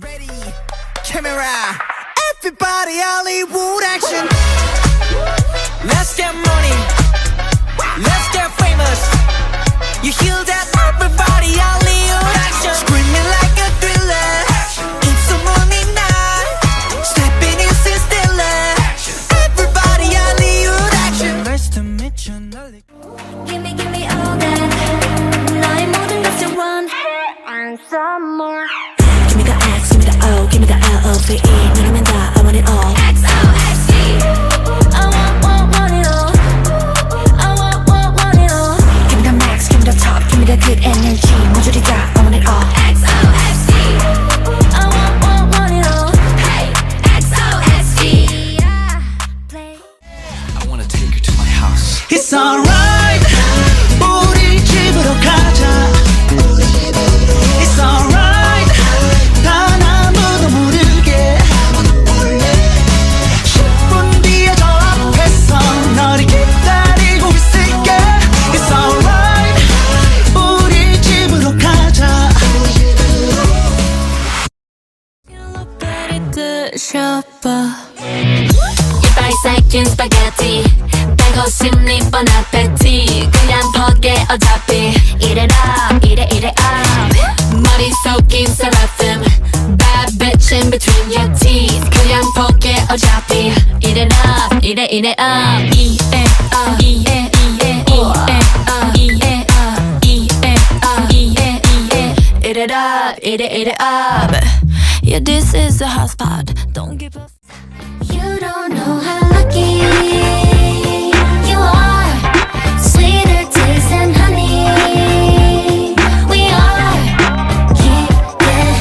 Ready, camera, everybody Hollywood action. Let's get money, let's get famous. You hear that? Everybody Hollywood action. Screaming like a thriller. It's a money night. Stepping in stiller. Everybody Hollywood action. Nice to meet you. 널 Give me, give me all that. 나의 모든 것을 원해. And some more. give me the O, give me the L O V E. 너라면 다 I want it all. XOXD. I want, want, want it all. I want, want, want it all. Give me the max, give me the top, give me the good energy. 모조리 다 I want it all. XOXD. I want, want, want it all. Hey, XOXD. Yeah. Play. I wanna take her to my house. It's alright. 이빨 새긴 스파게티 빼고 싶니 뻔 아페티 그냥 퍼게 어차피 이래라 이래 이래 up 머리 속인 seraphim Bad bitch in between your teeth 그냥 퍼게 어차피 이래라 이래 이래 up 이에 up 이에 이에 이에 up 이에 up 이에 up 이에 이에 이래라 이래 이래 up Yeah, this is the hot spot. Don't give up. You don't know how lucky you are. Sweeter taste than honey. We are. Yeah, yeah.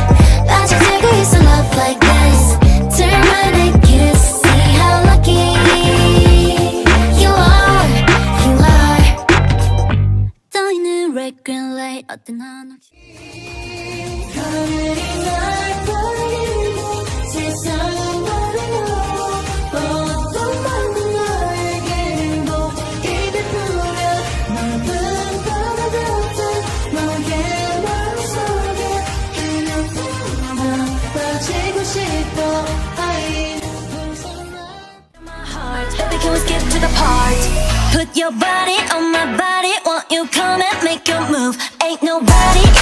빠져들고 있어 love like this. 둘만의 kiss. See how lucky you are. You are. 떠있는 red green light 어떤 하나. Put your body on my body, want you come and make your move. Ain't nobody